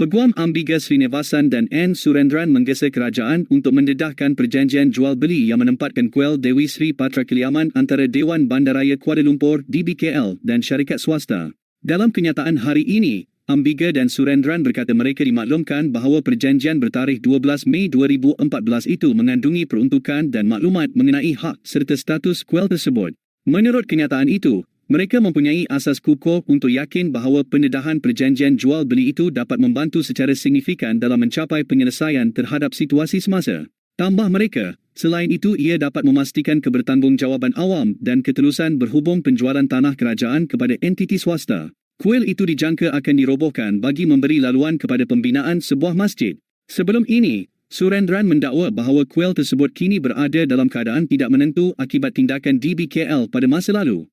Peguam Ambiga Srinivasan dan N. Surendran menggesa kerajaan untuk mendedahkan perjanjian jual beli yang menempatkan kuil Dewi Sri Patra Keliaman antara Dewan Bandaraya Kuala Lumpur DBKL dan syarikat swasta. Dalam kenyataan hari ini, Ambiga dan Surendran berkata mereka dimaklumkan bahawa perjanjian bertarikh 12 Mei 2014 itu mengandungi peruntukan dan maklumat mengenai hak serta status kuil tersebut. Menurut kenyataan itu, mereka mempunyai asas kukuh untuk yakin bahawa pendedahan perjanjian jual beli itu dapat membantu secara signifikan dalam mencapai penyelesaian terhadap situasi semasa. Tambah mereka, selain itu ia dapat memastikan kebertanggungjawabaan awam dan ketelusan berhubung penjualan tanah kerajaan kepada entiti swasta. Kuil itu dijangka akan dirobohkan bagi memberi laluan kepada pembinaan sebuah masjid. Sebelum ini, Surendran mendakwa bahawa kuil tersebut kini berada dalam keadaan tidak menentu akibat tindakan DBKL pada masa lalu.